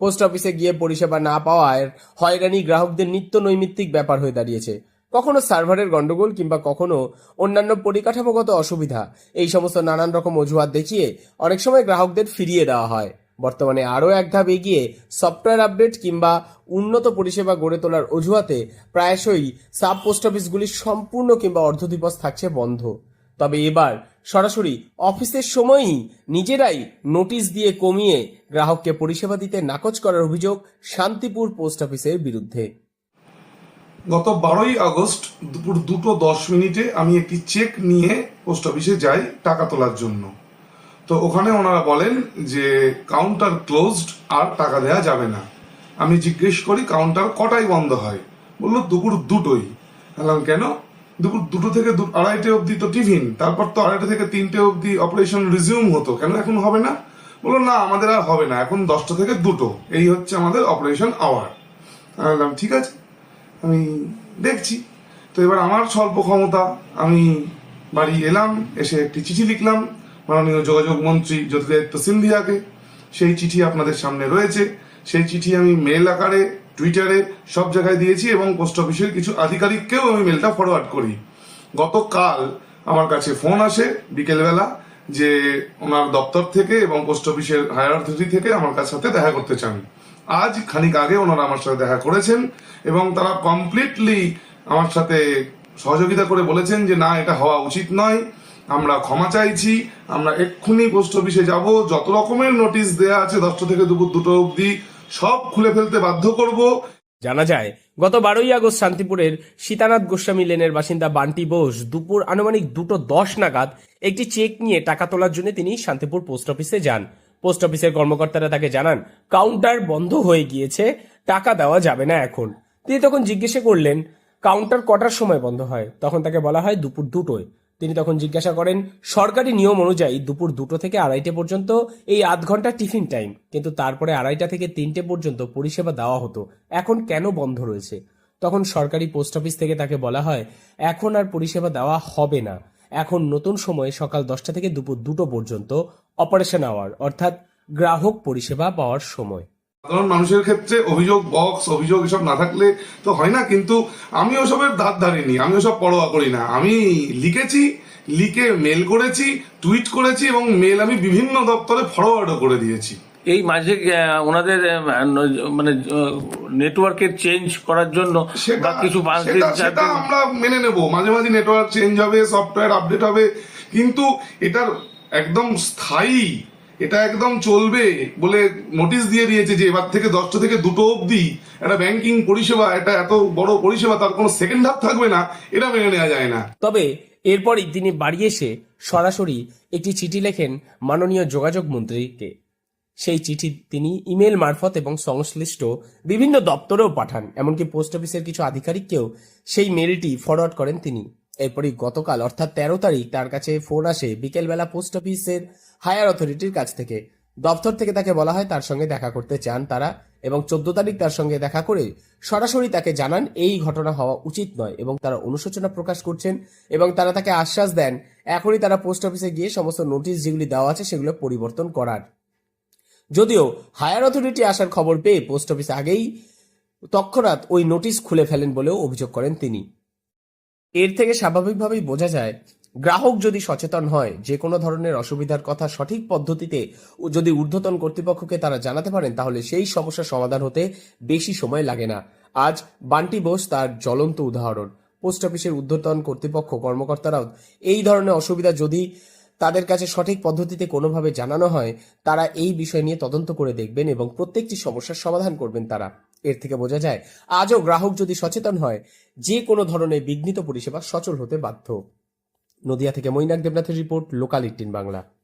Post অফিসে গিয়ে পরিষেবা না পাওয়ার হয়রানি গ্রাহকদের নিত্য নৈমিত্তিক ব্যাপার হয়ে দাঁড়িয়েছে। কখনো সার্ভারের গন্ডগোল কিংবা কখনো অন্যান্য পরিকাঠামোগত অসুবিধা। এই সমস্ত নানান রকম অজুহাত দেখিয়ে অনেক সময় গ্রাহকদের ফিরিয়ে দেওয়া হয়। বর্তমানে আরও এক ধাপ এগিয়ে সফটওয়্যার আপডেট কিংবা উন্নত পরিষেবা গড়ে তোলার অজুহাতে প্রায়শই সাব পোস্ট অফিসগুলি সম্পূর্ণ কিংবা অর্ধদিবস থাকছে বন্ধ। তবে এবার সরাসরি অফিসের সময়ই নিজেরাই নোটিশ দিয়ে কমিয়ে গ্রাহককে পরিষেবা দিতে নাকচ করার অভিযোগ শান্তিপুর পোস্ট অফিসের বিরুদ্ধে। গত বারোই আগস্ট দুপুর দুটো দশ মিনিটে আমি একটি চেক নিয়ে পোস্ট অফিসে যাই টাকা তোলার জন্য। তো ওখানে ওনারা বলেন যে কাউন্টার ক্লোজড আর টাকা দেওয়া যাবে না। আমি জিজ্ঞেস করি, কাউন্টার কটায় বন্ধ হয়? বলল, দুপুর দুটোই। কেন? দুপুর দুটো থেকে আড়াইটে অবধি তো টিফিন, তারপর তো আড়াইটে থেকে তিনটে অবধি অপারেশন রিজিউম হতো। কেন এখন হবে না? বলল, না, আমাদের আর হবে না, এখন দশটা থেকে দুটো। এই হচ্ছে আমাদের অপারেশন আওয়ার আমি বললাম, ঠিক আছে। আমি দেখছি। তো এবার আমার স্বল্প ক্ষমতা, আমি বাড়ি এলাম, এসে একটি চিঠি লিখলাম। মাননীয় যোগাযোগ মন্ত্রী জ্যোতিরাদিত্য সিন্ধিয়াকে। সেই চিঠি আপনাদের সামনে রয়েছে। সেই চিঠি আমি মেল আকারে টুইটারে সব জায়গায় দিয়েছি এবং পোস্ট অফিসের কিছু আধিকারিককেও আমি মেলটা ফরওয়ার্ড করি। গতকাল আমার কাছে ফোন আসে বিকেলবেলা যে ওনার দপ্তর থেকে এবং পোস্ট অফিসের হায়ার অথরিটি থেকে আমার কাছে সাথে দেখা করতে চান। আজ খানিক আগে ওনারা আমার সাথে দেখা করেছেন এবং তারা কমপ্লিটলি আমার সাথে সহযোগিতা করে বলেছেন যে, না, এটা হওয়া উচিত নয়। আমরা ক্ষমা চাইছি। আমরা এক্ষুনি পোস্ট অফিসে যাব। যত রকমের নোটিশ দেয়া আছে, দশটা থেকে দুপুর দুটো অবধি সব খুলে ফেলতে বাধ্য করব। জানা যায়, গত বারোই আগস্ট শান্তিপুরের সীতানাথ গোস্বামী লেনের বাসিন্দা বান্টি বোস দুপুর আনুমানিক দুটো দশ নাগাদ একটি চেক নিয়ে টাকা তোলার জন্য তিনি শান্তিপুর পোস্ট অফিসে যান। পোস্ট অফিসের কর্মকর্তারা তাকে জানান, কাউন্টার বন্ধ হয়ে গিয়েছে, টাকা দেওয়া যাবে না এখন। তিনি তখন জিজ্ঞেস করলেন, কাউন্টার কটার সময় বন্ধ হয়? তখন তাকে বলা হয় দুপুর দুটোয়। তিনি তখন জিজ্ঞাসা করেন, সরকারি নিয়ম অনুযায়ী দুপুর দুটো থেকে আড়াইটে পর্যন্ত এই আধ ঘণ্টা টিফিন টাইম। কিন্তু তারপরে আড়াইটা থেকে তিনটে পর্যন্ত পরিষেবা দেওয়া হতো। এখন কেন বন্ধ রয়েছে? তখন সরকারি পোস্ট অফিস থেকে তাকে বলা হয়, এখন আর পরিষেবা দেওয়া হবে না। এখন নতুন সময়ে সকাল দশটা থেকে দুপুর দুটো পর্যন্ত অপারেশন আওয়ার, অর্থাৎ গ্রাহক পরিষেবা পাওয়ার সময়। সাধারণ মানুষের ক্ষেত্রে অভিযোগ বক্স অভিযোগ এসব না থাকলে তো হয় না কিন্তু আমি ওসবের ধার ধারিনি আমি ওসব পরোয়া করি না। আমি লিখেছি লিখে মেল করেছি টুইট করেছি এবং মেল আমি বিভিন্ন দপ্তরে ফরওয়ার্ডও করে দিয়েছি। এই মাঝে ওনাদের মানে নেটওয়ার্কের চেঞ্জ করার জন্য বা কিছু পাঁচ দিন সেটা- আমরা মেনে নেব। মাঝে মাঝে নেটওয়ার্ক চেঞ্জ হবে সফটওয়্যার আপডেট হবে কিন্তু এটার একদম স্থায়ী এটা একদম চলবে বলে নোটিশ দিয়ে দিয়েছে যে এবার থেকে দশটা থেকে দুটো অবধি একটা ব্যাংকিং পরিষেবা এটা এত বড় পরিষেবা, তার কোনো সেকেন্ড হাফ থাকবে না, এটা মেনে নেওয়া যায় না। তবে এরপরই তিনি বাড়ি এসে সরাসরি একটি চিঠি লেখেন মাননীয় যোগাযোগ মন্ত্রীকে। সেই চিঠি তিনি ইমেল মারফত এবং সংশ্লিষ্ট বিভিন্ন দপ্তরেও পাঠান, এমনকি পোস্ট অফিসের কিছু আধিকারিককেও সেই মেলটি ফরওয়ার্ড করেন তিনি। এরপরই গতকাল, অর্থাৎ তেরো তারিখ, তার কাছে ফোন আসে বিকেলবেলা পোস্ট অফিসের হায়ার অথরিটির কাছ থেকে। দপ্তর থেকে তাকে বলা হয় তার সঙ্গে দেখা করতে চান তারা এবং চোদ্দ তারিখ তার সঙ্গে দেখা করে সরাসরি তাকে জানান, এই ঘটনা হওয়া উচিত নয় এবং তারা অনুশোচনা প্রকাশ করছেন এবং তারা তাকে আশ্বাস দেন, এখনই তারা পোস্ট অফিসে গিয়ে সমস্ত নোটিশ যেগুলি দেওয়া আছে সেগুলো পরিবর্তন করার। যদিও হায়ার অথরিটি আসার খবর পেয়ে পোস্ট অফিস আগেই তৎক্ষণাৎ ওই নোটিশ খুলে ফেলেন বলেও অভিযোগ করেন তিনি। এর থেকে স্বাভাবিকভাবেই বোঝা যায়, গ্রাহক যদি সচেতন হয়, যে কোনো ধরনের অসুবিধার কথা সঠিক পদ্ধতিতে যদি ঊর্ধ্বতন কর্তৃপক্ষকে তারা জানাতে পারেন, তাহলে সেই সমস্যার সমাধান হতে বেশি সময় লাগে না। আজ বান্টি বোস তার জ্বলন্ত উদাহরণ। পোস্ট অফিসের ঊর্ধ্বতন কর্তৃপক্ষ কর্মকর্তারাও এই ধরনের অসুবিধা যদি তাদের কাছে সঠিক পদ্ধতিতে কোনোভাবে জানানো হয়, তারা এই বিষয় নিয়ে তদন্ত করে দেখবেন এবং প্রত্যেকটি সমস্যার সমাধান করবেন তারা। এর থেকে বোঝা যায়, আজও গ্রাহক যদি সচেতন হয়, যে কোনো ধরনের বিঘ্নিত পরিষেবা সচল হতে বাধ্য। নদিয়া থেকে মৈনাক দেবনাথের রিপোর্ট, লোকাল ইটিন বাংলা।